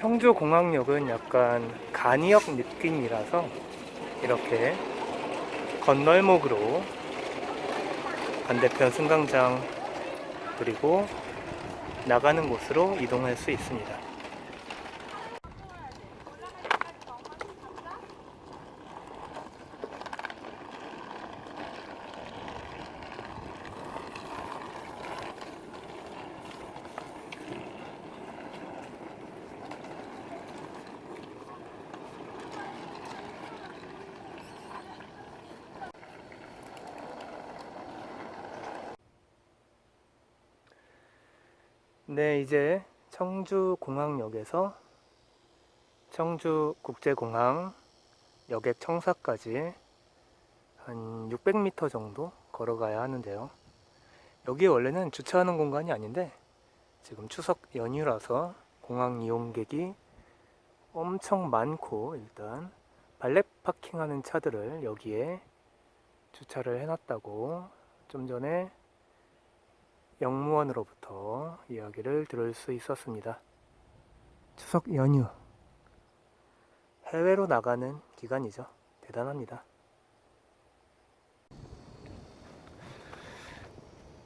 청주공항역은 약간 간이역 느낌이라서 이렇게 건널목으로 반대편 승강장 그리고 나가는 곳으로 이동할 수 있습니다. 네, 이제 청주공항역에서 청주국제공항 여객 청사까지 한 600m 정도 걸어가야 하는데요. 여기 원래는 주차하는 공간이 아닌데 지금 추석 연휴라서 공항 이용객이 엄청 많고 일단 발렛 파킹하는 차들을 여기에 주차를 해놨다고 좀 전에 영무원으로부터 이야기를 들을 수 있었습니다. 추석 연휴. 해외로 나가는 기간이죠. 대단합니다.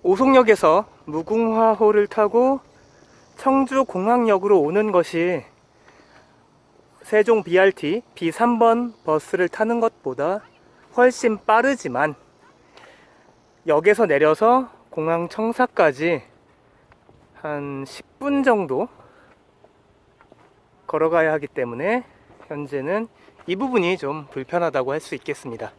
오송역에서 무궁화호를 타고 청주 공항역으로 오는 것이 세종 BRT B3번 버스를 타는 것보다 훨씬 빠르지만 역에서 내려서 공항 청사까지 한 10분 정도 걸어가야 하기 때문에 현재는 이 부분이 좀 불편하다고 할 수 있겠습니다.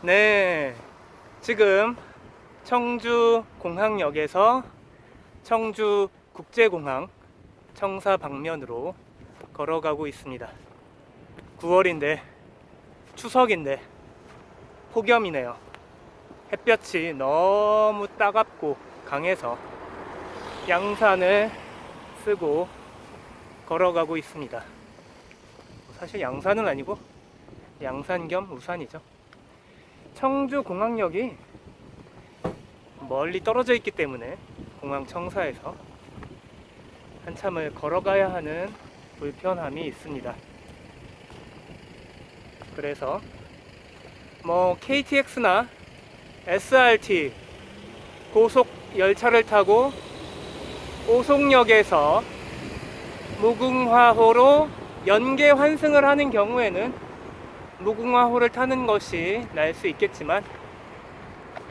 네, 지금 청주 공항역에서 청주 국제공항 청사 방면으로 걸어가고 있습니다. 9월인데 추석인데 폭염이네요. 햇볕이 너무 따갑고 강해서 양산을 쓰고 걸어가고 있습니다. 사실 양산은 아니고 양산 겸 우산이죠. 청주 공항역이 멀리 떨어져 있기 때문에 공항 청사에서 한참을 걸어가야 하는 불편함이 있습니다. 그래서 뭐 KTX나 SRT 고속 열차를 타고 오송역에서 무궁화호로 연계 환승을 하는 경우에는 무궁화호를 타는 것이 나을 수 있겠지만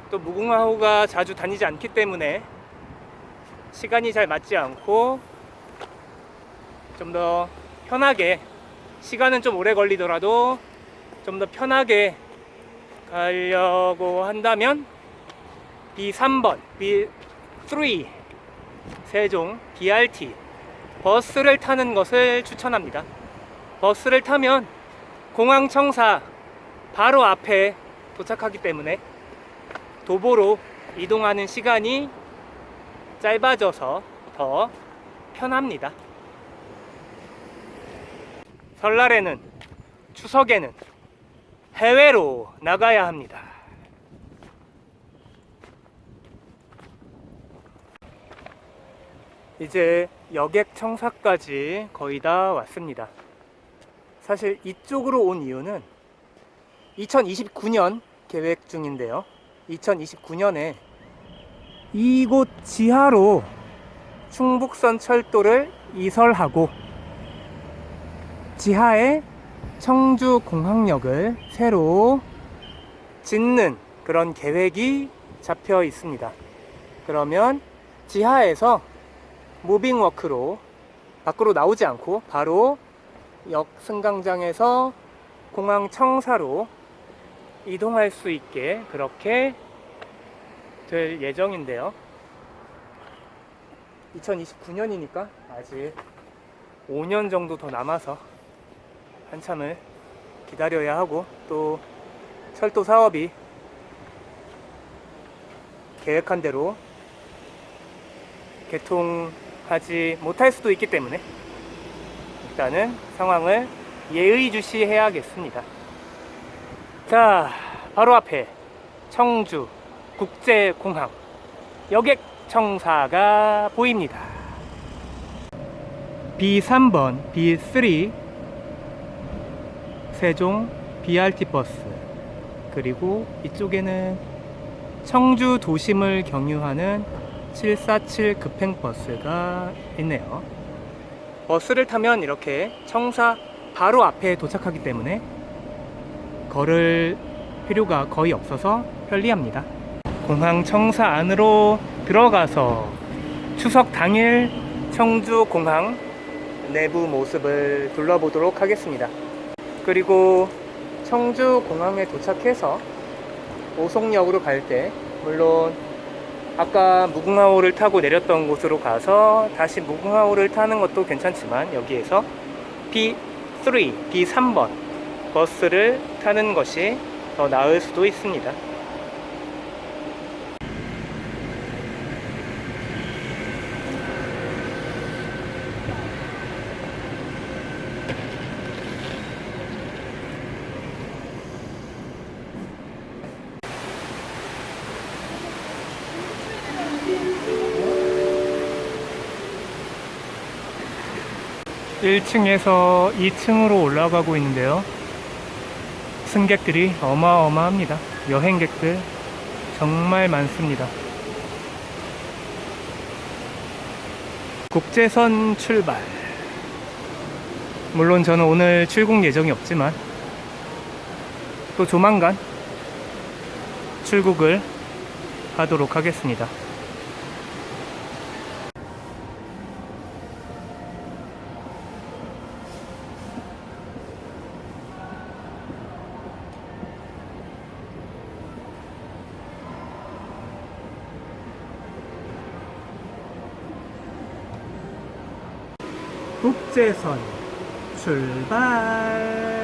또 무궁화호가 자주 다니지 않기 때문에 시간이 잘 맞지 않고 좀 더 편하게 시간은 좀 오래 걸리더라도 좀 더 편하게 가려고 한다면 B3번, B3 세종 BRT 버스를 타는 것을 추천합니다. 버스를 타면 공항 청사 바로 앞에 도착하기 때문에 도보로 이동하는 시간이 짧아져서 더 편합니다. 설날에는 추석에는 해외로 나가야 합니다. 이제 여객 청사까지 거의 다 왔습니다. 사실 이쪽으로 온 이유는 2029년 계획 중인데요. 2029년에 이곳 지하로 충북선 철도를 이설하고 지하에 청주 공항역을 새로 짓는 그런 계획이 잡혀 있습니다. 그러면 지하에서 무빙워크로 밖으로 나오지 않고 바로 역 승강장에서 공항 청사로 이동할 수 있게 그렇게 될 예정인데요. 2029년이니까 아직 5년 정도 더 남아서 한참을 기다려야 하고 또 철도 사업이 계획한 대로 개통하지 못할 수도 있기 때문에 일단은 상황을 예의주시해야겠습니다. 자, 바로 앞에 청주 국제공항 여객 청사가 보입니다. B3번, B3 세종 BRT 버스 그리고 이쪽에는 청주 도심을 경유하는 747 급행버스가 있네요. 버스를 타면 이렇게 청사 바로 앞에 도착하기 때문에 걸을 필요가 거의 없어서 편리합니다. 공항 청사 안으로 들어가서 추석 당일 청주 공항 내부 모습을 둘러보도록 하겠습니다. 그리고 청주 공항에 도착해서 오송역으로 갈 때 물론 아까 무궁화호를 타고 내렸던 곳으로 가서 다시 무궁화호를 타는 것도 괜찮지만 여기에서 B3, B3번 버스를 타는 것이 더 나을 수도 있습니다. 일층에서 2층으로 올라가고 있는데요. 승객들이 어마어마합니다. 여행객들 정말 많습니다. 국제선 출발. 물론 저는 오늘 출국 예정이 없지만 또 조만간 출국을 하도록 하겠습니다. 국제선 출발